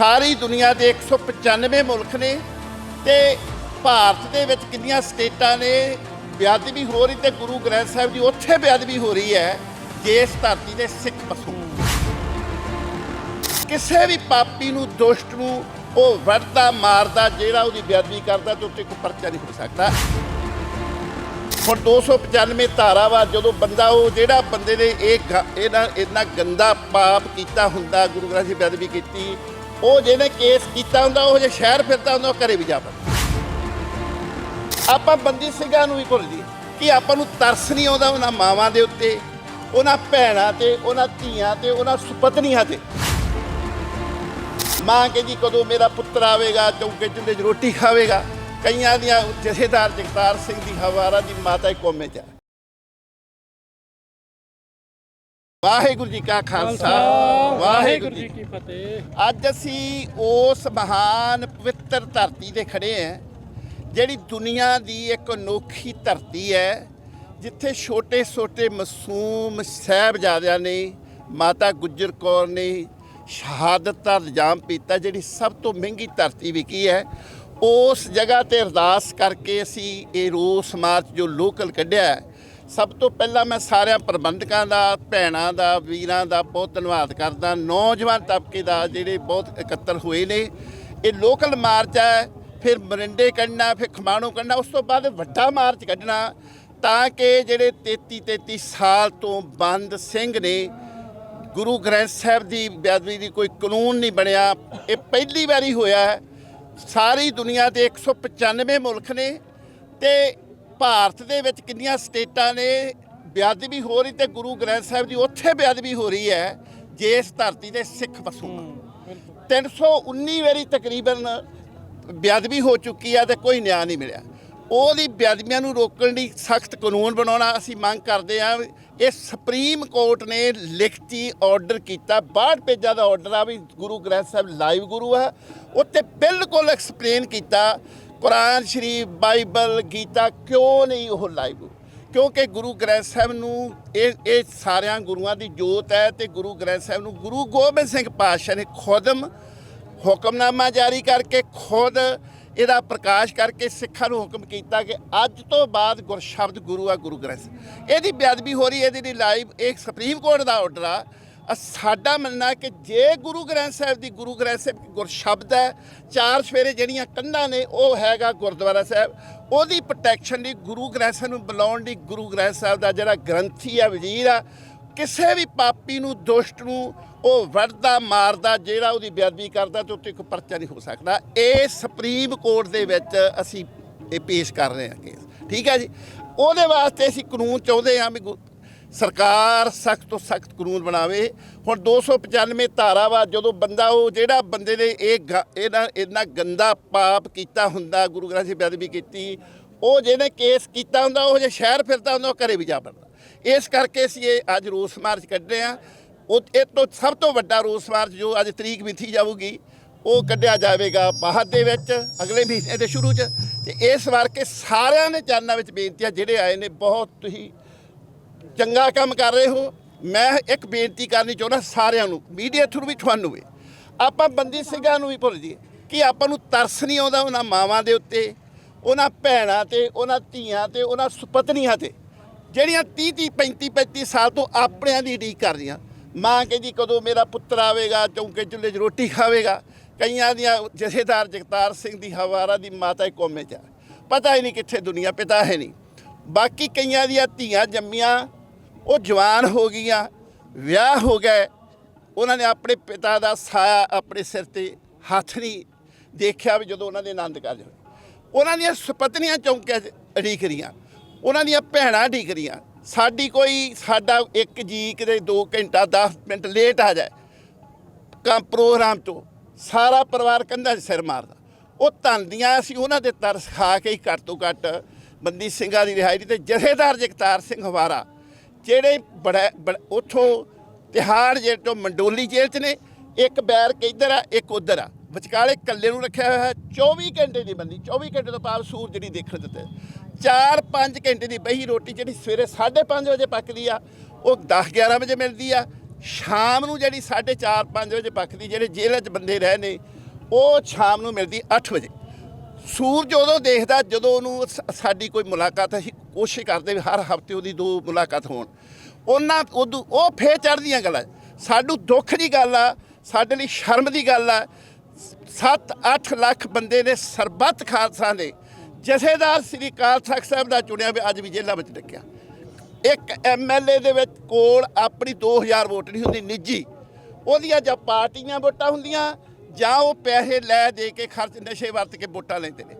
ਸਾਰੀ ਦੁਨੀਆ ਦੇ 195 ਮੁਲਕ ਨੇ ਤੇ ਭਾਰਤ ਦੇ ਵਿੱਚ ਕਿੰਨੀਆਂ ਸਟੇਟਾਂ ਨੇ, ਬੇਅਦਬੀ ਹੋ ਰਹੀ ਤੇ ਗੁਰੂ ਗ੍ਰੰਥ ਸਾਹਿਬ ਦੀ ਉੱਥੇ ਬੇਅਦਬੀ ਹੋ ਰਹੀ ਹੈ ਜਿਸ ਧਰਤੀ ਦੇ ਸਿੱਖ ਪਸੂ। ਕਿਸੇ ਵੀ ਪਾਪੀ ਨੂੰ, ਦੁਸ਼ਟ ਨੂੰ ਉਹ ਵੜਦਾ ਮਾਰਦਾ, ਜਿਹੜਾ ਉਹਦੀ ਬੇਅਦਬੀ ਕਰਦਾ ਤੇ ਉੱਤੇ ਕੋਈ ਪਰਚਾ ਨਹੀਂ ਹੋ ਸਕਦਾ। ਹੁਣ 295 ਧਾਰਾ ਵਾ ਜਦੋਂ ਬੰਦਾ ਉਹ ਜਿਹੜਾ ਬੰਦੇ ਨੇ ਇਹ ਗ- ਇਹਦਾ ਇੰਨਾ ਗੰਦਾ ਪਾਪ ਕੀਤਾ ਹੁੰਦਾ, ਗੁਰੂ ਗ੍ਰੰਥ ਸਾਹਿਬ ਬੇਅਦਬੀ ਕੀਤੀ ਉਹ ਜਿਹਨੇ ਕੇਸ ਕੀਤਾ ਹੁੰਦਾ, ਉਹ ਜੇ ਸ਼ਹਿਰ ਫਿਰਦਾ ਹੁੰਦਾ, ਉਹ ਘਰੇ ਵੀ ਜਾ ਪਾਉਂਦਾ ਆਪਾਂ ਬੰਦੀ ਸਿੰਘਾਂ ਨੂੰ ਵੀ ਭੁੱਲ ਜੀ ਕਿ ਆਪਾਂ ਨੂੰ ਤਰਸ ਨਹੀਂ ਆਉਂਦਾ ਉਹਨਾਂ ਮਾਵਾਂ ਦੇ ਉੱਤੇ, ਉਹਨਾਂ ਭੈਣਾਂ ਤੇ, ਉਹਨਾਂ ਧੀਆਂ ਤੇ, ਉਹਨਾਂ ਸੁਪਤਨੀਆਂ ਤੇ। ਮਾਂ ਕਹਿੰਦੀ, ਕਦੋਂ ਮੇਰਾ ਪੁੱਤਰ ਆਵੇਗਾ, ਚੌਂਕੇ ਚੁੱਲ੍ਹੇ 'ਚ ਰੋਟੀ ਖਾਵੇਗਾ? ਕਈਆਂ ਦੀਆਂ ਜਥੇਦਾਰ ਜਗਤਾਰ ਸਿੰਘ ਦੀ ਹਵਾਰਾ ਦੀ ਮਾਤਾ ਕੋਮੇ 'ਚ ਵਾਹਿਗੁਰੂ ਜੀ ਕਾ ਖਾਲਸਾ ਵਾਹਿਗੁਰੂ ਜੀ ਕੀ ਫਤਿਹ। ਅੱਜ ਅਸੀਂ ਉਸ ਮਹਾਨ ਪਵਿੱਤਰ ਧਰਤੀ ਤੇ ਖੜੇ ਹਾਂ ਜਿਹੜੀ ਦੁਨੀਆ ਦੀ ਇੱਕ ਅਨੋਖੀ ਧਰਤੀ ਹੈ ਜਿੱਥੇ ਛੋਟੇ-ਛੋਟੇ ਮਾਸੂਮ ਸਾਹਿਬਜ਼ਾਦਿਆਂ ਨੇ ਮਾਤਾ ਗੁਜਰ ਕੌਰ ਨੇ ਸ਼ਹਾਦਤ ਦਾ ਇਲਜ਼ਾਮ ਪੀਤਾ ਜਿਹੜੀ ਸਭ ਤੋਂ ਮਹਿੰਗੀ ਧਰਤੀ ਵਿਕੀ ਹੈ ਉਸ ਜਗ੍ਹਾ ਤੇ ਅਰਦਾਸ ਕਰਕੇ ਅਸੀਂ ਇਹ ਰੋਸ ਮਾਰਚ ਜੋ ਲੋਕਲ ਕੱਢਿਆ ਹੈ ਸਭ ਤੋਂ ਪਹਿਲਾਂ ਮੈਂ ਸਾਰਿਆਂ ਪ੍ਰਬੰਧਕਾਂ ਦਾ, ਭੈਣਾਂ ਦਾ, ਵੀਰਾਂ ਦਾ ਬਹੁਤ ਧੰਨਵਾਦ ਕਰਦਾ। ਨੌਜਵਾਨ ਤਬਕੇ ਦਾ ਜਿਹੜੇ ਬਹੁਤ ਇਕੱਤਰ ਹੋਏ ਨੇ, ਇਹ ਲੋਕਲ ਮਾਰਚ ਹੈ, ਫਿਰ ਮਰਿੰਡੇ ਕੱਢਣਾ, ਫਿਰ ਖਮਾਣੋ ਕੱਢਣਾ, ਉਸ ਤੋਂ ਬਾਅਦ ਵੱਡਾ ਮਾਰਚ ਕੱਢਣਾ, ਤਾਂ ਕਿ ਜਿਹੜੇ 33 33 ਸਾਲ ਤੋਂ ਬੰਦ ਸਿੰਘ ਨੇ, ਗੁਰੂ ਗ੍ਰੰਥ ਸਾਹਿਬ ਦੀ ਬੇਅਦਬੀ ਦੀ ਕੋਈ ਕਾਨੂੰਨ ਨਹੀਂ ਬਣਿਆ। ਇਹ ਪਹਿਲੀ ਵਾਰੀ ਹੋਇਆ ਹੈ। ਸਾਰੀ ਦੁਨੀਆ ਦੇ 195 ਮੁਲਕ ਨੇ ਤੇ ਭਾਰਤ ਦੇ ਵਿੱਚ ਕਿੰਨੀਆਂ ਸਟੇਟਾਂ ਨੇ ਬੇਅਦਬੀ ਹੋ ਰਹੀ ਤੇ ਗੁਰੂ ਗ੍ਰੰਥ ਸਾਹਿਬ ਦੀ ਉੱਥੇ ਬੇਅਦਬੀ ਹੋ ਰਹੀ ਹੈ ਜਿਸ ਧਰਤੀ ਦੇ ਸਿੱਖ ਵਸੂ। 319 ਵਾਰੀ ਤਕਰੀਬਨ ਬੇਅਦਬੀ ਹੋ ਚੁੱਕੀ ਹੈ ਤੇ ਕੋਈ ਨਿਆਂ ਨਹੀਂ ਮਿਲਿਆ। ਉਹਦੀ ਬੇਅਦਬੀਆਂ ਨੂੰ ਰੋਕਣ ਲਈ ਸਖਤ ਕਾਨੂੰਨ ਬਣਾਉਣਾ ਅਸੀਂ ਮੰਗ ਕਰਦੇ ਹਾਂ। ਇਹ ਸੁਪਰੀਮ ਕੋਰਟ ਨੇ ਲਿਖਤੀ ਆਰਡਰ ਕੀਤਾ। 62 ਪੇਜਾਂ ਦਾ ਆਰਡਰ ਆ ਵੀ ਗੁਰੂ ਗ੍ਰੰਥ ਸਾਹਿਬ ਲਾਈਵ ਗੁਰੂ ਹੈ ਉੱਤੇ ਬਿਲਕੁਲ ਐਕਸਪਲੇਨ ਕੀਤਾ ਕੁਰਾਨ ਸ਼ਰੀਫ, ਬਾਈਬਲ, ਗੀਤਾ ਕਿਉਂ ਨਹੀਂ ਉਹ ਲਾਈਵ ਕਿਉਂਕਿ ਗੁਰੂ ਗ੍ਰੰਥ ਸਾਹਿਬ ਨੂੰ ਇਹ ਇਹ ਸਾਰਿਆਂ ਗੁਰੂਆਂ ਦੀ ਜੋਤ ਹੈ ਤੇ ਗੁਰੂ ਗ੍ਰੰਥ ਸਾਹਿਬ ਨੂੰ ਗੁਰੂ ਗੋਬਿੰਦ ਸਿੰਘ ਪਾਤਸ਼ਾਹ ਨੇ ਖੁਦਮ ਹੁਕਮਨਾਮਾ ਜਾਰੀ ਕਰਕੇ ਖੁਦ ਇਹਦਾ ਪ੍ਰਕਾਸ਼ ਕਰਕੇ ਸਿੱਖਾਂ ਨੂੰ ਹੁਕਮ ਕੀਤਾ ਕਿ ਅੱਜ ਤੋਂ ਬਾਅਦ ਗੁਰਸ਼ਬਦ ਗੁਰੂ ਆ ਗੁਰੂ ਗ੍ਰੰਥ ਸਾਹਿਬ। ਇਹਦੀ ਬੇਅਦਬੀ ਹੋ ਰਹੀ ਹੈ ਇਹਦੀ ਲਾਈਵ, ਇਹ ਸੁਪਰੀਮ ਕੋਰਟ ਦਾ ਆਰਡਰ ਆ ਸਾਡਾ ਮੰਨਣਾ ਕਿ ਜੇ ਗੁਰੂ ਗ੍ਰੰਥ ਸਾਹਿਬ ਦੀ ਗੁਰੂ ਗ੍ਰੰਥ ਸਾਹਿਬ ਗੁਰਸ਼ਬਦ ਹੈ, ਚਾਰ ਸਵੇਰੇ ਜਿਹੜੀਆਂ ਕੰਧਾਂ ਨੇ, ਉਹ ਹੈਗਾ ਗੁਰਦੁਆਰਾ ਸਾਹਿਬ। ਉਹਦੀ ਪ੍ਰੋਟੈਕਸ਼ਨ ਲਈ ਗੁਰੂ ਗ੍ਰੰਥ ਸਾਹਿਬ ਨੂੰ ਬੁਲਾਉਣ ਲਈ ਗੁਰੂ ਗ੍ਰੰਥ ਸਾਹਿਬ ਦਾ ਜਿਹੜਾ ਗ੍ਰੰਥੀ ਆ ਵਜ਼ੀਰ ਆ, ਕਿਸੇ ਵੀ ਪਾਪੀ ਨੂੰ, ਦੁਸ਼ਟ ਨੂੰ ਉਹ ਵੜਦਾ ਮਾਰਦਾ, ਜਿਹੜਾ ਉਹਦੀ ਬੇਅਦਬੀ ਕਰਦਾ ਤੇ ਉੱਤੇ ਕੋਈ ਪਰਚਾ ਨਹੀਂ ਹੋ ਸਕਦਾ। ਇਹ ਸੁਪਰੀਮ ਕੋਰਟ ਦੇ ਵਿੱਚ ਅਸੀਂ ਇਹ ਪੇਸ਼ ਕਰ ਰਹੇ ਹਾਂ ਕੇਸ ਠੀਕ ਹੈ ਜੀ? ਉਹਦੇ ਵਾਸਤੇ ਅਸੀਂ ਕਾਨੂੰਨ ਚਾਹੁੰਦੇ ਹਾਂ ਵੀ ਗੁ- ਸਰਕਾਰ ਸਖਤ ਤੋਂ ਸਖਤ ਕਾਨੂੰਨ ਬਣਾਵੇ। ਹੁਣ 295 ਧਾਰਾ ਵਾ ਜਦੋਂ ਬੰਦਾ ਉਹ ਜਿਹੜਾ ਬੰਦੇ ਨੇ ਇਹ ਗ- ਇਹਦਾ ਇੰਨਾ ਗੰਦਾ ਪਾਪ ਕੀਤਾ ਹੁੰਦਾ, ਗੁਰੂ ਗ੍ਰੰਥ ਸਾਹਿਬ ਬੇਅਦਬੀ ਕੀਤੀ, ਉਹ ਜਿਹਨੇ ਕੇਸ ਕੀਤਾ ਹੁੰਦਾ, ਉਹ ਜੇ ਸ਼ਹਿਰ ਫਿਰਦਾ ਹੁੰਦਾ, ਉਹ ਘਰੇ ਵੀ ਜਾ ਵੜਦਾ। ਇਸ ਕਰਕੇ ਅਸੀਂ ਇਹ ਅੱਜ ਰੋਸ ਮਾਰਚ ਕੱਢ ਰਹੇ ਹਾਂ ਉਹ, ਇਹ ਤੋਂ ਸਭ ਤੋਂ ਵੱਡਾ ਰੋਸ ਮਾਰਚ ਜੋ ਅੱਜ ਤਰੀਕ ਮਿੱਥੀ ਜਾਊਗੀ, ਉਹ ਕੱਢਿਆ ਜਾਵੇਗਾ ਬਾਹਰ ਦੇ ਵਿੱਚ, ਅਗਲੇ ਮਹੀਨੇ ਦੇ ਸ਼ੁਰੂ 'ਚ। ਤੇ ਇਸ ਵਾਰ ਕੇ ਸਾਰਿਆਂ ਨੇ ਚਰਨਾਂ ਵਿੱਚ ਬੇਨਤੀ ਆ, ਜਿਹੜੇ ਆਏ ਨੇ, ਬਹੁਤ ਤੁਸੀਂ ਚੰਗਾ ਕੰਮ ਕਰ ਰਹੇ ਹੋ। ਮੈਂ ਇੱਕ ਬੇਨਤੀ ਕਰਨੀ ਚਾਹੁੰਦਾ ਸਾਰਿਆਂ ਨੂੰ ਮੀਡੀਆ ਥਰੂ ਵੀ ਤੁਹਾਨੂੰ ਵੀ। ਆਪਾਂ ਬੰਦੀ ਸਿੰਘਾਂ ਨੂੰ ਵੀ ਭੁੱਲ ਜੀਏ ਕਿ ਆਪਾਂ ਨੂੰ ਤਰਸ ਨਹੀਂ ਆਉਂਦਾ ਉਹਨਾਂ ਮਾਵਾਂ ਦੇ ਉੱਤੇ, ਉਹਨਾਂ ਭੈਣਾਂ ਤੇ, ਉਹਨਾਂ ਧੀਆਂ ਤੇ, ਉਹਨਾਂ ਸੁਪਤਨੀਆਂ ਤੇ। ਜਿਹੜੀਆਂ 30 30 35 35 ਸਾਲ ਤੋਂ ਆਪਣਿਆਂ ਦੀ ਉਡੀਕ ਕਰ ਰਹੀਆਂ। ਮਾਂ ਕਹਿੰਦੀ ਕਦੋਂ ਮੇਰਾ ਪੁੱਤਰ ਆਵੇਗਾ, ਚੌਂਕੇ ਚੁੱਲ੍ਹੇ 'ਚ ਰੋਟੀ ਖਾਵੇਗਾ। ਕਈਆਂ ਦੀਆਂ ਜਥੇਦਾਰ ਜਗਤਾਰ ਸਿੰਘ ਦੀ ਹਵਾਰਾ ਦੀ ਮਾਤਾ ਕੋਮੇ 'ਚ ਆ। ਪਤਾ ਹੀ ਨਹੀਂ ਕਿੱਥੇ ਦੁਨੀਆ, ਪਿਤਾ ਹੈ ਨਹੀਂ। ਬਾਕੀ ਕਈਆਂ ਦੀਆਂ ਧੀਆਂ ਜੰਮੀਆਂ ਉਹ ਜਵਾਨ ਹੋ ਗਈਆਂ, ਵਿਆਹ ਹੋ ਗਏ। ਉਹਨਾਂ ਨੇ ਆਪਣੇ ਪਿਤਾ ਦਾ ਸਾਇਆ ਆਪਣੇ ਸਿਰ ਤੇ ਹੱਥ ਨਹੀਂ ਦੇਖਿਆ ਵੀ ਜਦੋਂ ਉਹਨਾਂ ਦੇ ਆਨੰਦ ਕਾਰਜ ਹੋਏ। ਉਹਨਾਂ ਦੀਆਂ ਸੁਪਤਨੀਆਂ ਚੌਂਕਿਆਂ 'ਚ ਅੜੀਕ ਰਹੀਆਂ, ਉਹਨਾਂ ਦੀਆਂ ਭੈਣਾਂ ਅੜੀਕ ਰਹੀਆਂ, ਸਾਡੀ ਕੋਈ, ਸਾਡਾ ਇੱਕ ਜੀ ਕਿਤੇ 2 ਘੰਟਾ 10 ਮਿੰਟ ਲੇਟ ਆ ਜਾਏ। ਕੰਮ ਪ੍ਰੋਗਰਾਮ ਤੋਂ ਸਾਰਾ ਪਰਿਵਾਰ ਕੰਧਾਂ 'ਚ ਸਿਰ ਮਾਰਦਾ। ਉਹ ਧੰਦੀਆਂ ਅਸੀਂ ਉਹਨਾਂ ਦੇ ਤਰਸ ਖਾ ਕੇ ਹੀ ਘੱਟ ਤੋਂ ਘੱਟ ਬੰਦੀ ਸਿੰਘਾਂ ਦੀ ਰਿਹਾਈ ਦੀ ਤੇ ਜਥੇਦਾਰ ਜਗਤਾਰ ਸਿੰਘ ਹਵਾਰਾ ਜਿਹੜੇ ਬੜਾ ਬੜ- ਉੱਥੋਂ ਤਿਹਾੜ ਜੇਲ੍ਹ ਤੋਂ ਮੰਡੋਲੀ ਜੇਲ੍ਹ 'ਚ ਨੇ, ਇੱਕ ਬੈਰਕ ਇੱਧਰ ਆ, ਇੱਕ ਉੱਧਰ ਆ। ਵਿਚਕਾਲੇ ਇਕੱਲੇ ਨੂੰ ਰੱਖਿਆ ਹੋਇਆ ਹੈ 24 ਘੰਟੇ ਦੀ ਬੰਦੀ 24 ਘੰਟੇ ਤੋਂ ਬਾਅਦ ਸੂਰਜ ਜਿਹੜੀ ਦੇਖਣ ਦਿੱਤੇ 4-5 ਘੰਟੇ ਦੀ ਬਹੀ ਰੋਟੀ ਜਿਹੜੀ ਸਵੇਰੇ 5:30 ਵਜੇ ਪੱਕਦੀ ਆ, ਉਹ 10-11 ਵਜੇ ਮਿਲਦੀ ਆ। ਸ਼ਾਮ ਨੂੰ ਜਿਹੜੀ 4:30 5 ਵਜੇ ਪੱਕਦੀ, ਜਿਹੜੇ ਜੇਲ੍ਹ 'ਚ ਬੰਦੇ ਰਹੇ ਨੇ, ਉਹ ਸ਼ਾਮ ਨੂੰ ਮਿਲਦੀ 8 ਵਜੇ। ਸੂਰਜ ਉਦੋਂ ਦੇਖਦਾ ਜਦੋਂ ਉਹਨੂੰ ਸਾਡੀ ਕੋਈ ਮੁਲਾਕਾਤ ਅਸੀਂ ਕੋਸ਼ਿਸ਼ ਕਰਦੇ ਵੀ ਹਰ ਹਫ਼ਤੇ ਉਹਦੀ ਦੋ ਮੁਲਾਕਾਤ ਹੋਣ। ਉਹਨਾਂ ਉਦੋਂ ਉਹ ਫੇਰ ਚੜ੍ਹਦੀਆਂ ਗੱਲਾਂ। ਸਾਨੂੰ ਦੁੱਖ ਦੀ ਗੱਲ ਆ, ਸਾਡੇ ਲਈ ਸ਼ਰਮ ਦੀ ਗੱਲ ਆ। 7-8 ਲੱਖ ਬੰਦੇ ਨੇ ਸਰਬੱਤ ਖਾਲਸਾ ਦੇ ਜਥੇਦਾਰ ਸ੍ਰੀ ਅਕਾਲ ਤਖਤ ਸਾਹਿਬ ਦਾ ਚੁਣਿਆ ਵੀ ਅੱਜ ਵੀ ਜੇਲ੍ਹਾਂ ਵਿੱਚ ਡੱਕਿਆ ਇੱਕ ਐਮਐਲਏ ਦੇ ਵਿੱਚ ਕੋਲ ਆਪਣੀ 2000 ਵੋਟ ਨਹੀਂ ਹੁੰਦੀ, ਨਿੱਜੀ। ਉਹਦੀਆਂ ਜਾਂ ਪਾਰਟੀਆਂ ਵੋਟਾਂ ਹੁੰਦੀਆਂ ਜਾਂ ਉਹ ਪੈਸੇ ਲੈ ਦੇ ਕੇ ਖਰਚ ਨਸ਼ੇ ਵਰਤ ਕੇ ਵੋਟਾਂ ਲੈਂਦੇ ਨੇ।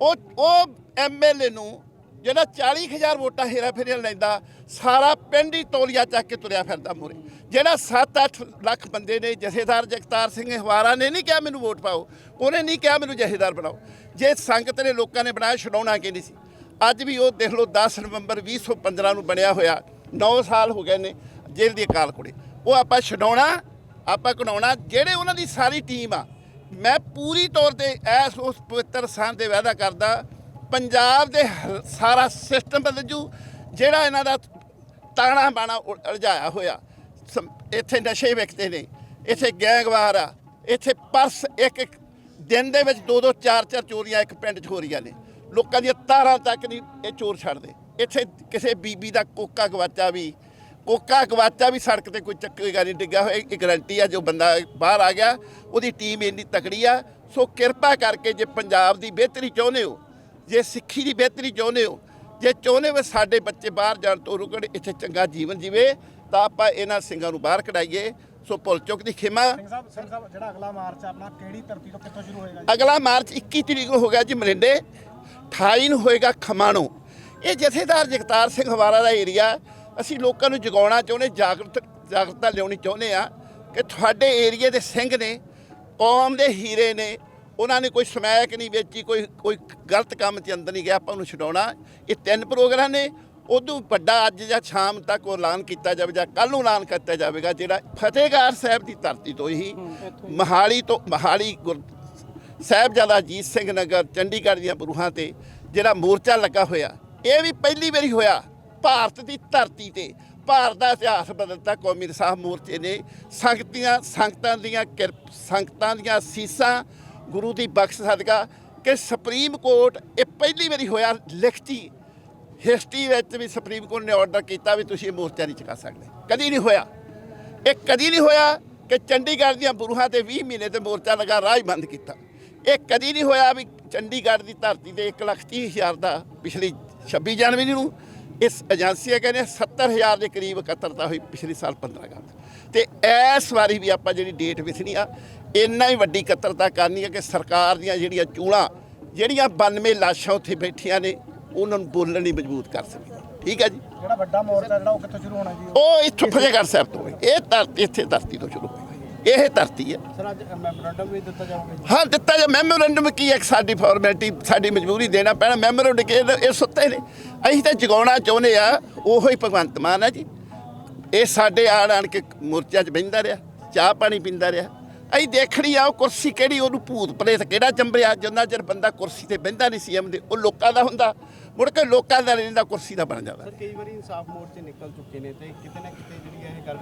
ਉਹ ਉਹ ਐਮਐਲਏ ਨੂੰ ਜਿਹੜਾ 40000 ਵੋਟਾਂ ਹੇਰਾ ਫੇਰੀਆਂ ਲੈਂਦਾ, ਸਾਰਾ ਪਿੰਡ ਹੀ ਤੋਲੀਆ ਚੱਕ ਕੇ ਤੁਰਿਆ ਫਿਰਦਾ ਮੂਹਰੇ। ਜਿਹੜਾ 7-8 ਲੱਖ ਬੰਦੇ ਨੇ, ਜਥੇਦਾਰ ਜਗਤਾਰ ਸਿੰਘ ਹਵਾਰਾ ਨੇ ਨਹੀਂ ਕਿਹਾ ਮੈਨੂੰ ਵੋਟ ਪਾਓ। ਉਹਨੇ ਨਹੀਂ ਕਿਹਾ ਮੈਨੂੰ ਜਥੇਦਾਰ ਬਣਾਓ। ਜੇ ਸੰਗਤ ਨੇ ਲੋਕਾਂ ਨੇ ਬਣਾਇਆ, ਛਡਾਉਣਾ ਕਿ ਨਹੀਂ ਸੀ। ਅੱਜ ਵੀ ਉਹ ਦੇਖ ਲਓ 10 ਨਵੰਬਰ 2015 ਨੂੰ ਬਣਿਆ ਹੋਇਆ 9 ਸਾਲ ਹੋ ਗਏ ਨੇ ਜੇਲ੍ਹ ਦੀ ਅਕਾਲ ਕੁੜੀ। ਉਹ ਆਪਾਂ ਛਡਾਉਣਾ ਆਪਾਂ ਕਢਾਉਣਾ ਜਿਹੜੇ ਉਹਨਾਂ ਦੀ ਸਾਰੀ ਟੀਮ ਆ, ਮੈਂ ਪੂਰੀ ਤੌਰ ਤੇ ਐਸ ਉਸ ਪਵਿੱਤਰ ਸਥਾਨ ਤੇ ਵਾਅਦਾ ਕਰਦਾ, ਪੰਜਾਬ ਦੇ ਸਾਰਾ ਸਿਸਟਮ ਬਦਲ ਜੂ ਜਿਹੜਾ ਇਹਨਾਂ ਦਾ ਤਾਣਾ ਬਾਣਾ ਉ- ਉਲਝਾਇਆ ਹੋਇਆ। ਸਮ- ਇੱਥੇ ਨਸ਼ੇ ਵਿਕਦੇ ਨੇ, ਇੱਥੇ ਗੈਂਗਵਾਰ ਆ, ਇੱਥੇ ਪਰਸ ਇੱਕ ਇੱਕ ਦਿਨ ਦੇ ਵਿੱਚ ਦੋ ਦੋ ਚਾਰ ਚਾਰ ਚੋਰੀਆਂ ਇੱਕ ਪਿੰਡ 'ਚ ਹੋ ਰਹੀਆਂ ਨੇ। ਲੋਕਾਂ ਦੀਆਂ ਤਾਰਾਂ ਤੱਕ ਨਹੀਂ ਇਹ ਚੋਰ ਛੱਡਦੇ। ਇੱਥੇ ਕਿਸੇ ਬੀਬੀ ਦਾ ਕੋਕਾ ਗਵਾਚਾ ਵੀ ਕੋਕਾ ਗਵਾਚਾ ਵੀ ਸੜਕ ਤੇ ਕੋਈ ਚੱਕੇਗਾ ਨਹੀਂ ਡਿੱਗਾ ਹੋਇਆ। ਇਹ ਗਰੰਟੀ ਆ ਜੋ ਬੰਦਾ ਬਾਹਰ ਆ ਗਿਆ ਉਹਦੀ ਟੀਮ ਇੰਨੀ ਤਕੜੀ ਆ। ਸੋ ਕਿਰਪਾ ਕਰਕੇ ਜੇ ਪੰਜਾਬ ਦੀ ਬਿਹਤਰੀ ਚਾਹੁੰਦੇ ਹੋ ਜੇ ਸਿੱਖੀ ਦੀ ਬਿਹਤਰੀ ਚਾਹੁੰਦੇ ਹੋ ਜੇ ਚਾਹੁੰਦੇ ਹੋ ਸਾਡੇ ਬੱਚੇ ਬਾਹਰ ਜਾਣ ਤੋਂ ਰੁਕਣ ਇੱਥੇ ਚੰਗਾ ਜੀਵਨ ਜੀਵੇ ਤਾਂ ਆਪਾਂ ਇਹਨਾਂ ਸਿੰਘਾਂ ਨੂੰ ਬਾਹਰ ਕਢਾਈਏ। ਸੋ ਭੁੱਲ ਚੁੱਕ ਦੀ ਖਿਮਾ। ਸਿੰਘ ਸਾਹਿਬ ਸਿੰਘ ਸਾਹਿਬ ਜਿਹੜਾ ਅਗਲਾ ਮਾਰਚ ਆਪਣਾ ਕਿਹੜੀ ਧਰਤੀ ਤੋਂ ਕਿੱਥੋਂ ਸ਼ੁਰੂ ਹੋਏਗਾ ਅਗਲਾ ਮਾਰਚ 21 ਤਰੀਕ ਨੂੰ ਹੋ ਗਿਆ ਜੀ ਮਰਿੰਡੇ 28 ਨੂੰ ਹੋਏਗਾ ਖਮਾਣੋ। ਇਹ ਜਥੇਦਾਰ ਜਗਤਾਰ ਸਿੰਘ ਹਵਾਰਾ ਦਾ ਏਰੀਆ। ਅਸੀਂ ਲੋਕਾਂ ਨੂੰ ਜਗਾਉਣਾ ਚਾਹੁੰਦੇ ਜਾਗਰਤ ਜਾਗਰਤਾ ਲਿਆਉਣੀ ਚਾਹੁੰਦੇ ਆ ਕਿ ਤੁਹਾਡੇ ਏਰੀਏ ਦੇ ਸਿੰਘ ਨੇ ਕੌਮ ਦੇ ਹੀਰੇ ਨੇ ਉਹਨਾਂ ਨੇ ਕੋਈ ਸਮੈਕ ਨਹੀਂ ਵੇਚੀ ਕੋਈ ਕੋਈ ਗਲਤ ਕੰਮ 'ਚ ਅੰਦਰ ਨਹੀਂ ਗਿਆ ਆਪਾਂ ਉਹਨੂੰ ਛਡਾਉਣਾ। ਇਹ ਤਿੰਨ ਪ੍ਰੋਗਰਾਮ ਨੇ ਉਦੋਂ ਵੱਡਾ ਅੱਜ ਜਾਂ ਸ਼ਾਮ ਤੱਕ ਉਹ ਐਲਾਨ ਕੀਤਾ ਜਾਵੇ ਜਾਂ ਕੱਲ ਨੂੰ ਐਲਾਨ ਕੀਤਾ ਜਾਵੇਗਾ ਜਿਹੜਾ ਫਤਿਹਗੜ੍ਹ ਸਾਹਿਬ ਦੀ ਧਰਤੀ ਤੋਂ ਹੀ। ਮਹਾਲੀ ਤੋਂ ਮਹਾਲੀ ਗੁਰ ਸਾਹਿਬਜ਼ਾਦਾ ਅਜੀਤ ਸਿੰਘ ਨਗਰ ਚੰਡੀਗੜ੍ਹ ਦੀਆਂ ਬਰੂਹਾਂ ਤੇ ਜਿਹੜਾ ਮੋਰਚਾ ਲੱਗਾ ਹੋਇਆ ਇਹ ਵੀ ਪਹਿਲੀ ਵਾਰੀ ਹੋਇਆ। ਭਾਰਤ ਦੀ ਧਰਤੀ ਤੇ ਭਾਰਤ ਦਾ ਇਤਿਹਾਸ ਬਦਲਤਾ, ਕੌਮੀ ਇਨਸਾਫ ਮੋਰਚੇ ਨੇ ਸੰਗਤੀਆਂ, ਸੰਗਤਾਂ ਦੀਆਂ ਕਿਰਪ ਸੰਗਤਾਂ ਦੀਆਂ ਸੀਸਾਂ, ਗੁਰੂ ਦੀ ਬਖਸ਼ ਸਦਕਾ ਕਿ ਸੁਪਰੀਮ ਕੋਰਟ ਇਹ ਪਹਿਲੀ ਵਾਰੀ ਹੋਇਆ ਲਿਖਤੀ ਹਿਸਟਰੀ ਵਿੱਚ ਵੀ ਸੁਪਰੀਮ ਕੋਰਟ ਨੇ ਆਰਡਰ ਕੀਤਾ ਵੀ ਤੁਸੀਂ ਇਹ ਮੋਰਚਾ ਨਹੀਂ ਚੁਕਾ ਸਕਦੇ। ਕਦੀ ਨਹੀਂ ਹੋਇਆ। ਇਹ ਕਦੀ ਨਹੀਂ ਹੋਇਆ ਕਿ ਚੰਡੀਗੜ੍ਹ ਦੀਆਂ ਬਰੂਹਾਂ ਤੇ 20 ਮਹੀਨੇ ਤੇ ਮੋਰਚਾ ਲਗਾ ਰਾਜ ਬੰਦ ਕੀਤਾ। ਇਹ ਕਦੀ ਨਹੀਂ ਹੋਇਆ ਵੀ ਚੰਡੀਗੜ੍ਹ ਦੀ ਧਰਤੀ ਤੇ 1 ਲੱਖ ਤੀਹ ਹਜ਼ਾਰ ਦਾ ਪਿਛਲੀ 26 ਜਨਵਰੀ ਨੂੰ ਇਸ ਏਜੰਸੀ ਕਹਿੰਦੇ 70000 ਦੇ ਕਰੀਬ ਇਕੱਤਰਤਾ ਹੋਈ ਪਿਛਲੇ ਸਾਲ 15 ਅਗਸਤ। ਤੇ ਇਸ ਵਾਰੀ ਵੀ ਆਪਾਂ ਜਿਹੜੀ ਡੇਟ ਵਿਥਣੀ ਆ ਇੰਨਾ ਹੀ ਵੱਡੀ ਇਕੱਤਰਤਾ ਕਰਨੀ ਹੈ ਕਿ ਸਰਕਾਰ ਦੀਆਂ ਜਿਹੜੀਆਂ ਚੂਲਾਂ ਜਿਹੜੀਆਂ 92 ਲਾਸ਼ਾਂ ਉੱਥੇ ਬੈਠੀਆਂ ਨੇ ਉਹਨਾਂ ਨੂੰ ਬੋਲਣ ਲਈ ਮਜ਼ਬੂਤ ਕਰ ਸਕੀਏ। ਠੀਕ ਹੈ ਜੀ? ਜਿਹੜਾ ਵੱਡਾ ਮੋਰਚਾ ਜਿਹੜਾ ਉਹ ਕਿੱਥੋਂ ਸ਼ੁਰੂ ਹੋਣਾ ਜੀ? ਉਹ ਇੱਥੋਂ ਫਤਿਹਗੜ੍ਹ ਸਾਹਿਬ ਤੋਂ। ਇਹ ਧਰਤੀ ਇੱਥੇ ਧਰਤੀ ਤੋਂ ਸ਼ੁਰੂ ਹੋਈ ਇਹ ਧਰਤੀ ਹੈ ਸਰ ਅੱਜ ਮੈਮੋਰੰਡਮ ਵੀ ਦਿੱਤਾ ਜਾਊਗਾ ਹਾਂ ਦਿੱਤਾ ਜਾ ਮੈਮੋਰੈਂਡਮ ਕੀ ਹੈ ਸਾਡੀ ਫਾਰਮੈਲਿਟੀ ਸਾਡੀ ਮਜਬੂਰੀ ਦੇਣਾ ਪੈਣਾ। ਮੈਮੋਰੈਂਡਮ ਕਿ ਇਹ ਸੁੱਤੇ ਨੇ। ਅਸੀਂ ਤਾਂ ਜਗਾਉਣਾ ਚਾਹੁੰਦੇ ਆ ਉਹੋ ਹੀ ਭਗਵੰਤ ਮਾਨ ਹੈ ਜੀ। ਇਹ ਸਾਡੇ ਆਣ ਆਣ ਕੇ ਮੋਰਚਾ 'ਚ ਬਹਿੰਦਾ ਰਿਹਾ ਚਾਹ ਪਾਣੀ ਪੀਂਦਾ ਰਿਹਾ। ਅਸੀਂ ਦੇਖਣੀ ਆ ਉਹ ਕੁਰਸੀ ਕਿਹੜੀ ਉਹਨੂੰ ਭੂਤ ਪ੍ਰੇਤ ਕਿਹੜਾ ਚੰਬੜਿਆ? ਜਿੰਨਾ ਚਿਰ ਬੰਦਾ ਕੁਰਸੀ ਤੇ ਬਹਿੰਦਾ ਨਹੀਂ ਸੀ ਦੇ ਉਹ ਲੋਕਾਂ ਦਾ ਹੁੰਦਾ। ਮੁੜ ਕੇ ਲੋਕਾਂ ਦਾ ਰਹਿੰਦਾ ਕੁਰਸੀ ਦਾ ਬਣ ਜਾਂਦਾ। ਸਰ ਕਈ ਵਾਰੀ ਇਨਸਾਫ ਮੋਰਚੇ ਨਿਕਲ ਚੁੱਕੇ ਨੇ ਤੇ ਕਿਤੇ ਨਾ ਕਿਤੇ ਜਿਹੜੀ ਇਹ ਗੱਲ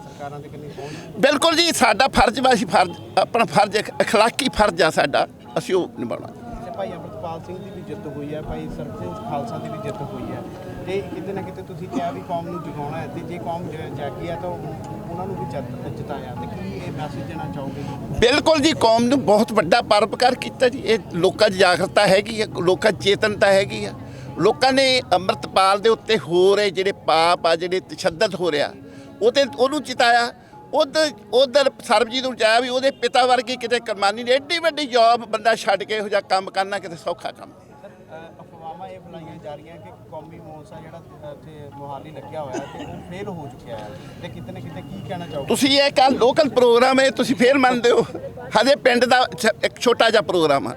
ਸਰਕਾਰਾਂ ਦੇ ਕੰਨੀ ਪਹੁੰਚ ਬਿਲਕੁਲ ਜੀ ਸਾਡਾ ਫਰਜ਼ ਵਾ ਅਸੀਂ ਫਰਜ਼ ਆਪਣਾ ਫਰਜ਼ ਅਖਲਾਕੀ ਫਰਜ਼ ਆ ਸਾਡਾ ਅਸੀਂ ਉਹ ਨਿਭਾਉਣਾ। ਭਾਈ ਅਮਰਪਾਲ ਸਿੰਘ ਦੀ ਵੀ ਜਿੱਤ ਹੋਈ ਹੈ ਭਾਈ ਸਰਬਜੀਤ ਖਾਲਸਾ ਦੀ ਵੀ ਜਿੱਤ ਹੋਈ ਹੈ। ਤੇ ਕਿਤੇ ਨਾ ਕਿਤੇ ਤੁਸੀਂ ਕਿਹਾ ਵੀ ਕੌਮ ਨੂੰ ਜਗਾਉਣਾ ਹੈ ਤੇ ਜੇ ਕੌਮ ਜਾਗੀ ਹੈ ਤਾਂ ਉਹ- ਉਹਨਾਂ ਨੂੰ ਵੀ ਜਿੱਤ ਜਿਤਾਇਆ। ਤੇ ਕੀ ਇਹ ਮੈਸੇਜ ਦੇਣਾ ਚਾਹੋਗੇ? ਬਿਲਕੁਲ ਜੀ ਕੌਮ ਨੂੰ ਬਹੁਤ ਵੱਡਾ ਪਰਉਪਕਾਰ ਕੀਤਾ ਜੀ। ਇਹ ਲੋਕਾਂ 'ਚ ਜਾਗਰਤਾ ਹੈਗੀ ਹੈ ਲੋਕਾਂ 'ਚ ਚੇਤਨਤਾ ਹੈਗੀ ਆ ਲੋਕਾਂ ਨੇ ਅੰਮ੍ਰਿਤਪਾਲ ਦੇ ਉੱਤੇ ਹੋ ਰਹੇ ਜਿਹੜੇ ਪਾਪ ਆ ਜਿਹੜੇ ਤਸ਼ੱਦਦ ਹੋ ਰਿਹਾ ਉਹਦੇ ਉਹਨੂੰ ਚਿਤਾਇਆ। ਉਧਰ ਉਧਰ ਸਰਬਜੀਤ ਨੂੰ ਚਾਹਿਆ ਵੀ ਉਹਦੇ ਪਿਤਾ ਵਰਗੀ ਕਿਤੇ ਕਰਮਾਨੀ ਨੇ ਐਡੀ ਵੱਡੀ ਜੌਬ ਬੰਦਾ ਛੱਡ ਕੇ ਇਹੋ ਜਿਹਾ ਕੰਮ ਕਰਨਾ ਕਿਤੇ ਸੌਖਾ ਕੰਮ ਨਹੀਂ। ਅਫਵਾਹਾਂ ਇਹ ਬੁਲਾਈਆਂ ਜਾ ਰਹੀਆਂ ਕਿ ਕੌਮੀ ਮੋਰਚਾ ਜਿਹੜਾ ਇੱਥੇ ਮੁਹਾਲੀ ਲੱਗਿਆ ਹੋਇਆ ਤੇ ਉਹ ਫੇਲ ਹੋ ਚੁੱਕਿਆ ਹੈ। ਤੇ ਕਿਤੇ ਨਾ ਕਿਤੇ ਕੀ ਕਹਿਣਾ ਚਾਹੋਗੇ? ਤੁਸੀਂ ਇਹ ਕੱਲ ਲੋਕਲ ਪ੍ਰੋਗਰਾਮ ਹੈ ਤੁਸੀਂ ਫੇਰ ਮੰਨਦੇ ਹੋ। ਹਜੇ ਪਿੰਡ ਦਾ ਇੱਕ ਛੋਟਾ ਜਿਹਾ ਪ੍ਰੋਗਰਾਮ ਆ।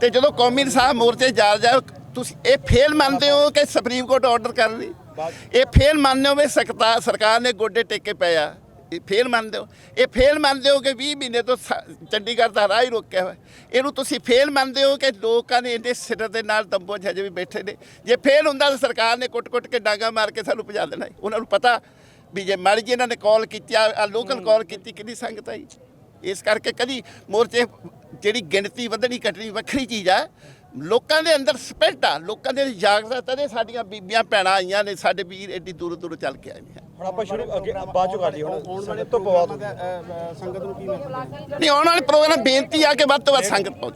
ਤੇ ਜਦੋਂ ਕੌਮੀ ਇਨਸਾਫ ਮੋਰਚੇ ਜਾ ਜਾ ਤੁਸੀਂ ਇਹ ਫੇਲ ਮੰਨਦੇ ਹੋ ਕਿ ਸੁਪਰੀਮ ਕੋਰਟ ਆਰਡਰ ਕਰ ਰਹੀ? ਇਹ ਫੇਲ ਮੰਨਦੇ ਹੋ ਵੀ ਸਕਤਾ ਸਰਕਾਰ ਨੇ ਗੋਡੇ ਟੇਕੇ ਪਏ ਆ। ਇਹ ਫੇਲ ਮੰਨਦੇ ਹੋ? ਇਹ ਫੇਲ ਮੰਨਦੇ ਹੋ ਕਿ 20 ਮਹੀਨੇ ਤੋਂ ਚੰਡੀਗੜ੍ਹ ਦਾ ਰਾਹ ਹੀ ਰੋਕਿਆ ਹੋਇਆ। ਇਹਨੂੰ ਤੁਸੀਂ ਫੇਲ ਮੰਨਦੇ ਹੋ ਕਿ ਲੋਕਾਂ ਨੇ ਇਹਦੇ ਸਿਰ ਦੇ ਨਾਲ ਤੰਬੂ ਹਜੇ ਵੀ ਬੈਠੇ ਨੇ। ਜੇ ਫੇਲ ਹੁੰਦਾ ਤਾਂ ਸਰਕਾਰ ਨੇ ਕੁੱਟ-ਕੁੱਟ ਕੇ ਡਾਂਗਾ ਮਾਰ ਕੇ ਸਾਨੂੰ ਭਜਾ ਦੇਣਾ। ਉਹਨਾਂ ਨੂੰ ਪਤਾ ਵੀ ਜੇ ਮਾੜੀ ਜੀ ਇਹਨਾਂ ਨੇ ਕਾਲ ਕੀਤੀ ਆ ਲੋਕਲ ਕਾਲ ਕੀਤੀ ਕਿੰਨੀ ਸੰਗਤ ਆਈ? ਇਸ ਕਰਕੇ ਕਦੀ ਮੋਰਚੇ ਜਿਹੜੀ ਗਿਣਤੀ ਵਧਣੀ ਘਟਣੀ ਵੱਖਰੀ ਚੀਜ਼ ਆ ਲੋਕਾਂ ਦੇ ਅੰਦਰ ਸਪਿਰਟ ਆ ਲੋਕਾਂ ਦੇ ਜਾਗਰਤ ਤੇ ਸਾਡੀਆਂ ਬੀਬੀਆਂ ਭੈਣਾਂ ਆਈਆਂ ਨੇ ਸਾਡੇ ਵੀਰ ਏਡੀ ਦੂਰ ਦੂਰ ਚੱਲ ਕੇ ਆਏ ਨੇ। ਹੁਣ ਆਪਾਂ ਸ਼ੁਰੂ ਅੱਗੇ ਬਾਅਦ ਚੋਂ ਕਰ ਲਈ ਹੁਣ ਆਉਣ ਵਾਲੇ ਸਭ ਤੋਂ ਪਵਾ ਦਾ, ਸੰਗਤ ਨੂੰ ਕੀ ਮੈਸੇਜ ਨਹੀਂ ਆਉਣ ਵਾਲੇ ਪ੍ਰੋਗਰਾਮ ਬੇਨਤੀ ਆ ਕਿ ਵੱਧ ਤੋਂ ਵੱਧ ਸੰਗਤ ਪਹੁੰਚੇ।